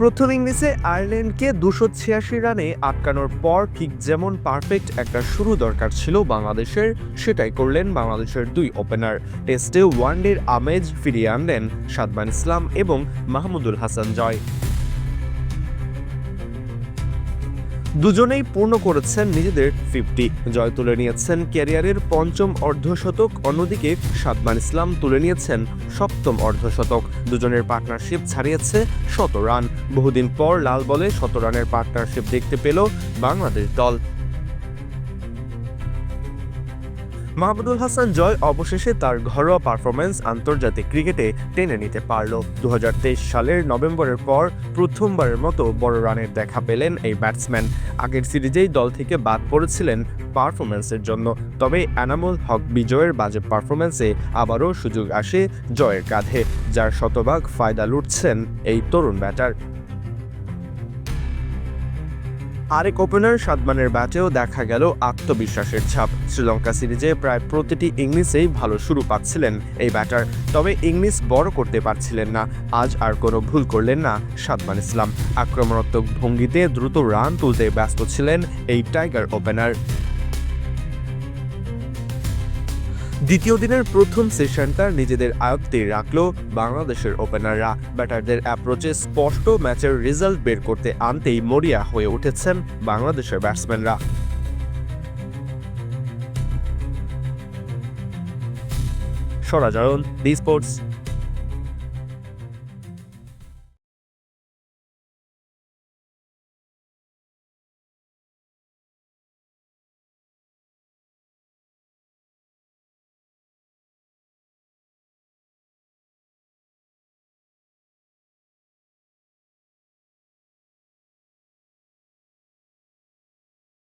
প্রথম ইংলিশে আয়ারল্যান্ডকে দুশো ছিয়াশি রানে আটকানোর পর ঠিক যেমন পারফেক্ট একটা শুরু দরকার ছিল বাংলাদেশের, সেটাই করলেন বাংলাদেশের দুই ওপেনার টেস্টে ওয়ানডের আমেজ ফিরিয়ে আনলেন সাদমান ইসলাম এবং মাহমুদুল হাসান জয়। দুজনেই পূর্ণ করেছেন নিজেদের ফিফটি। জয় তুলে নিয়েছেন ক্যারিয়ারের পঞ্চম অর্ধশতক, অন্যদিকে সাদমান ইসলাম তুলে নিয়েছেন সপ্তম অর্ধশতক। দুজনের পার্টনারশিপ ছাড়িয়েছে শত রান। বহুদিন পর লাল বলে শত রানের পার্টনারশিপ দেখতে পেল বাংলাদেশ দল। মাহমুদুল হাসান জয় অবশেষে তার ঘরোয়া পারফরমেন্স আন্তর্জাতিক ক্রিকেটে টেনে নিতে পারল। দু হাজার তেইশ সালের নভেম্বরের পর প্রথমবারের মতো বড় রানের দেখা পেলেন এই ব্যাটসম্যান আগের সিরিজেই দল থেকে বাদ পড়েছিলেন পারফরমেন্সের জন্য। তবে এনামুল হক বিজয়ের বাজে পারফরমেন্সে আবারও সুযোগ আসে জয়ের কাঁধে, যার শতভাগ ফায়দা লুটছেন এই তরুণ ব্যাটার আরেক ওপেনার সাদমানের ব্যাটেও দেখা গেল আত্মবিশ্বাসের ছাপ। শ্রীলঙ্কা সিরিজে প্রায় প্রতিটি ইংলিশেই ভালো শুরু পাচ্ছিলেন এই ব্যাটার তবে ইংলিশ বড় করতে পারছিলেন না। আজ আর কোনো ভুল করলেন না সাদমান ইসলাম। আক্রমণাত্মক ভঙ্গিতে দ্রুত রান তুলতে ব্যস্ত ছিলেন এই টাইগার ওপেনার দ্বিতীয় দিনের প্রথম সেশনটা নিজেদের আয়ত্তে রাখল বাংলাদেশের ওপেনাররা ব্যাটারদের অ্যাপ্রোচে স্পষ্ট ম্যাচের রেজাল্ট বের করতে আনতেই মরিয়া হয়ে উঠেছেন বাংলাদেশের ব্যাটসম্যানরা সরাজারণ দি স্পোর্টস